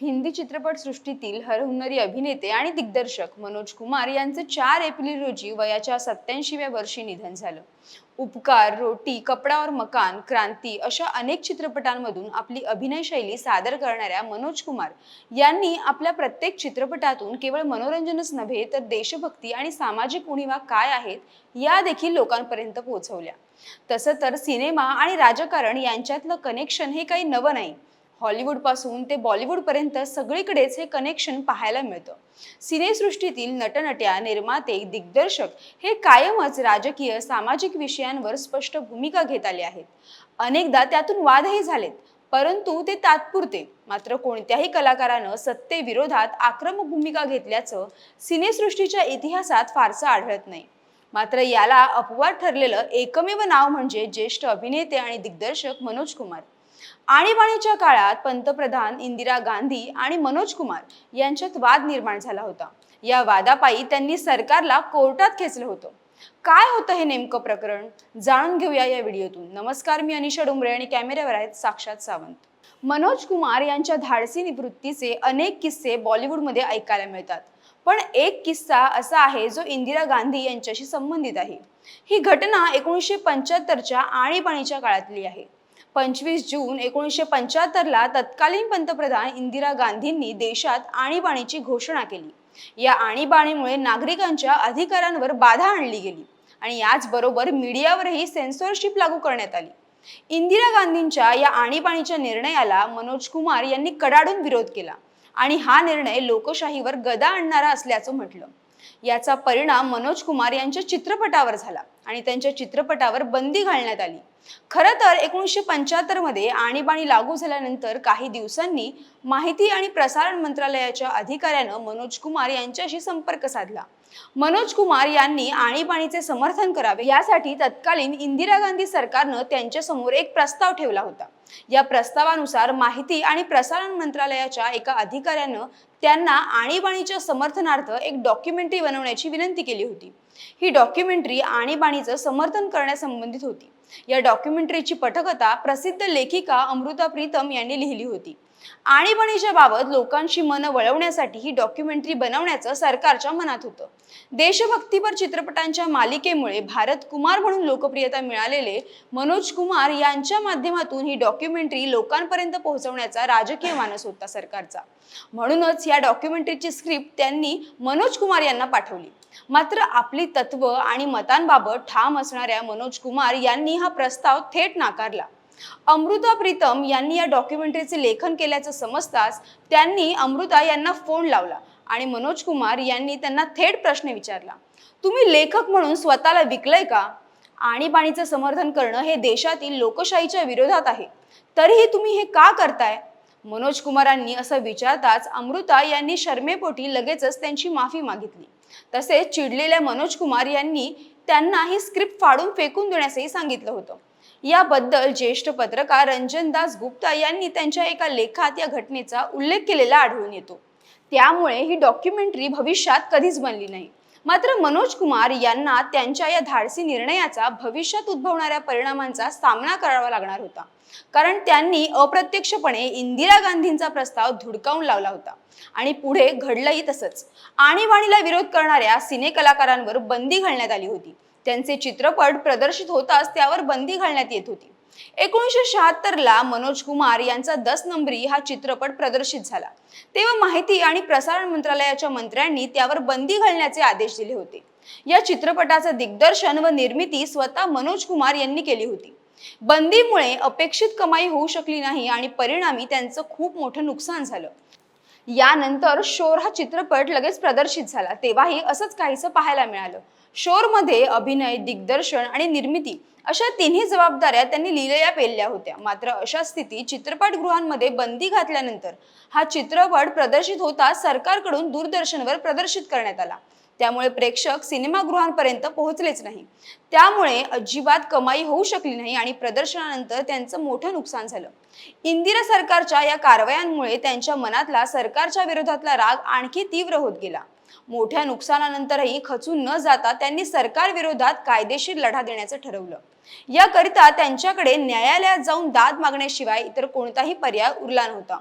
हिंदी चित्रपटसृष्टीतील हरहुन्नरी अभिनेते आणि दिग्दर्शक मनोज कुमार यांचं चार एप्रिल रोजी वयाच्या सत्याऐंशीव्या वर्षी निधन झालं. उपकार रोटी कपडा और मकान क्रांती अशा अनेक चित्रपटांमधून आपली अभिनय शैली सादर करणाऱ्या मनोज कुमार यांनी आपल्या प्रत्येक चित्रपटातून केवळ मनोरंजनच नव्हे तर देशभक्ती आणि सामाजिक उणीवा काय आहेत या देखील लोकांपर्यंत पोहोचवल्या. तसं तर सिनेमा आणि राजकारण यांच्यातलं कनेक्शन हे काही नवं नाही हॉलिवूडपासून ते बॉलिवूडपर्यंत सगळीकडेच हे कनेक्शन पाहायला मिळतं. सिनेसृष्टीतील नटनट्या निर्माते दिग्दर्शक हे कायमच राजकीय सामाजिक विषयांवर स्पष्ट भूमिका घेत आले आहेत. अनेकदा त्यातून वादही झालेत परंतु ते तात्पुरते. मात्र कोणत्याही कलाकारानं सत्तेविरोधात आक्रमक भूमिका घेतल्याचं सिनेसृष्टीच्या इतिहासात फारसं आढळत नाही. मात्र याला अपवाद ठरलेलं एकमेव नाव म्हणजे ज्येष्ठ अभिनेते आणि दिग्दर्शक मनोज कुमार. आणीबाणीच्या काळात पंतप्रधान इंदिरा गांधी आणि मनोज कुमार यांच्यात वाद निर्माण झाला होता. या वादापायी त्यांनी सरकारला कोर्टात खेचलं होतं. काय होतं हे नेमकं प्रकरण? जाणून घेऊया या व्हिडिओतून. नमस्कार मी अनिशा डोंबरे आणि कॅमेऱ्यावर आहेत साक्षात सावंत. मनोज कुमार यांच्या धाडसी निवृत्तीचे अनेक किस्से बॉलिवूडमध्ये ऐकायला मिळतात. पण एक किस्सा असा आहे जो इंदिरा गांधी यांच्याशी संबंधित आहे. ही घटना एकोणीसशे पंच्याहत्तरच्या आणीबाणीच्या काळातली आहे. पंचवीस जून एकोणीसशे पंच्याहत्तरला तत्कालीन पंतप्रधान इंदिरा गांधींनी देशात आणीबाणीची घोषणा केली. या आणीबाणीमुळे नागरिकांच्या अधिकारांवर बाधा आणली गेली आणि याचबरोबर मीडियावरही सेन्सॉरशिप लागू करण्यात आली. इंदिरा गांधींच्या या आणीबाणीच्या निर्णयाला मनोज कुमार यांनी कडाडून विरोध केला आणि हा निर्णय लोकशाहीवर गदा आणणारा असल्याचं म्हटलं. याचा परिणाम मनोज कुमार यांच्या चित्रपटावर झाला आणि त्यांच्या चित्रपटावर बंदी घालण्यात आली. खरं तर एकोणीसशे पंच्याहत्तरमध्ये आणीबाणी लागू झाल्यानंतर काही दिवसांनी माहिती आणि प्रसारण मंत्रालयाच्या अधिकाऱ्यानं मनोज कुमार यांच्याशी संपर्क साधला. मनोज कुमार यांनी आणीबाणीचे समर्थन करावे यासाठी तत्कालीन इंदिरा गांधी सरकारनं त्यांच्यासमोर एक प्रस्ताव ठेवला होता. या प्रस्तावानुसार माहिती आणि प्रसारण मंत्रालयाच्या एका अधिकाऱ्यानं त्यांना आणीबाणीच्या समर्थनार्थ एक डॉक्युमेंटरी बनवण्याची विनंती केली होती. ही डॉक्युमेंटरी आणीबाणीचं समर्थन करण्यासंबंधित होती. या डॉक्युमेंटरीची पटकथा प्रसिद्ध लेखिका अमृता प्रीतम यांनी लिहिली होती. आणीबाणीच्या बाबत लोकांची मनं वळवण्यासाठी ही डॉक्युमेंटरी बनवण्याचं सरकारच्या मनात होतं. देशभक्तीपर चित्रपटांच्या मालिकेमुळे भारत कुमार म्हणून लोकप्रियता मिळालेले मनोज कुमार यांच्या माध्यमातून ही डॉक्युमेंटरी लोकांपर्यंत पोहोचवण्याचा राजकीय मानस होता सरकारचा. म्हणूनच या डॉक्युमेंटरीची स्क्रिप्ट त्यांनी मनोज कुमार यांना पाठवली. मात्र आपली तत्व आणि मतांबाबत ठाम असणाऱ्या मनोज कुमार यांनी हा प्रस्ताव थेट नाकारला. अमृता प्रीतम यांनी या डॉक्युमेंटरीचे लेखन केल्याचं समजताच त्यांनी अमृता यांना फोन लावला आणि मनोज कुमार यांनी त्यांना थेट प्रश्न विचारला. तुम्ही लेखक म्हणून स्वतःला विकलंय का? आणीबाणीचं समर्थन करणं हे देशातील लोकशाहीच्या विरोधात आहे. तरीही तुम्ही हे का करताय? मनोज कुमारांनी असं विचारताच अमृता यांनी शर्मेपोटी लगेचच त्यांची माफी मागितली. तसेच चिडलेल्या मनोज कुमार यांनी त्यांना ही स्क्रिप्ट फाडून फेकून देण्यासही सांगितलं होतं. याबद्दल ज्येष्ठ पत्रकार रंजनदास गुप्ता यांनी त्यांच्या एका लेखात या घटनेचा उल्लेख केलेला आढळून येतो. त्यामुळे ही डॉक्युमेंटरी भविष्यात कधीच बनली नाही. मात्र मनोज कुमार यांना त्यांच्या या धाडसी निर्णयाचा भविष्यात उद्भवणाऱ्या परिणामांचा सामना करावा लागणार होता. कारण त्यांनी अप्रत्यक्षपणे इंदिरा गांधींचा प्रस्ताव धुडकावून लावला होता. आणि पुढे घडलंही तसंच. आणीबाणीला विरोध करणाऱ्या सिने कलाकारांवर बंदी घालण्यात आली होती. त्यांचे चित्रपट प्रदर्शित होताच त्यावर बंदी घालण्यात येत होती. एकोणीसशे शहात्तरला मनोज कुमार यांचा दस नंबरी हा चित्रपट प्रदर्शित झाला. तेव्हा माहिती आणि प्रसारण मंत्रालयाच्या मंत्र्यांनी त्यावर बंदी घालण्याचे आदेश दिले होते. या चित्रपटाचं दिग्दर्शन व निर्मिती स्वतः मनोज कुमार यांनी केली होती. बंदीमुळे अपेक्षित कमाई होऊ शकली नाही आणि परिणामी त्यांचं खूप मोठं नुकसान झालं. यानंतर शोर हा चित्रपट लगेच प्रदर्शित झाला. तेव्हाही असंच काहीसं पाहायला मिळालं. शोरमध्ये अभिनय दिग्दर्शन आणि निर्मिती अशा तिन्ही जबाबदाऱ्या त्यांनी लिहिलेल्या पेलल्या होत्या. मात्र अशा स्थितीत चित्रपटगृहांमध्ये बंदी घातल्यानंतर हा चित्रपट प्रदर्शित होता सरकारकडून दूरदर्शनवर प्रदर्शित करण्यात आला. त्यामुळे प्रेक्षक सिनेमागृहांपर्यंत पोहोचलेच नाही. त्यामुळे अजिबात कमाई होऊ शकली नाही आणि प्रदर्शनानंतर त्यांचं मोठं नुकसान झालं. इंदिरा सरकारच्या या कारवायांमुळे त्यांच्या मनातला सरकारच्या विरोधातला राग आणखी तीव्र होत गेला. मोठ्या नुकसानानंतरही खचून न जाता त्यांनी सरकार विरोधात कायदेशीर लढा देण्याचं ठरवलं. याकरिता त्यांच्याकडे न्यायालयात जाऊन दाद मागण्याशिवाय इतर कोणताही पर्याय उरला नव्हता.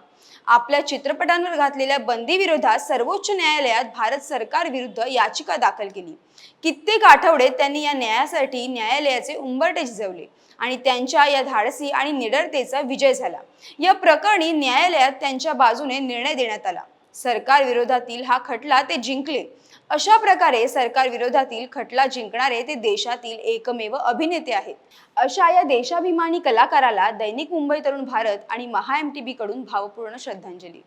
आपल्या चित्रपटांवर घातलेल्या बंदी विरोधात सर्वोच्च न्यायालयात भारत सरकार विरुद्ध याचिका दाखल केली. कित्येक आठवडे त्यांनी या न्यायासाठी न्यायालयाचे उंबरटे झिजवले आणि त्यांच्या या धाडसी आणि निडरतेचा विजय झाला. या प्रकरणी न्यायालयात त्यांच्या बाजूने निर्णय देण्यात आला. सरकार विरोधातील हा खटला ते जिंकले. अशा प्रकारे सरकार विरोधातील खटला जिंकणारे ते देशातील एकमेव अभिनेते आहेत. अशा या देशाभिमानी कलाकाराला दैनिक मुंबई तरुण भारत आणि महा एम टी कडून भावपूर्ण श्रद्धांजली.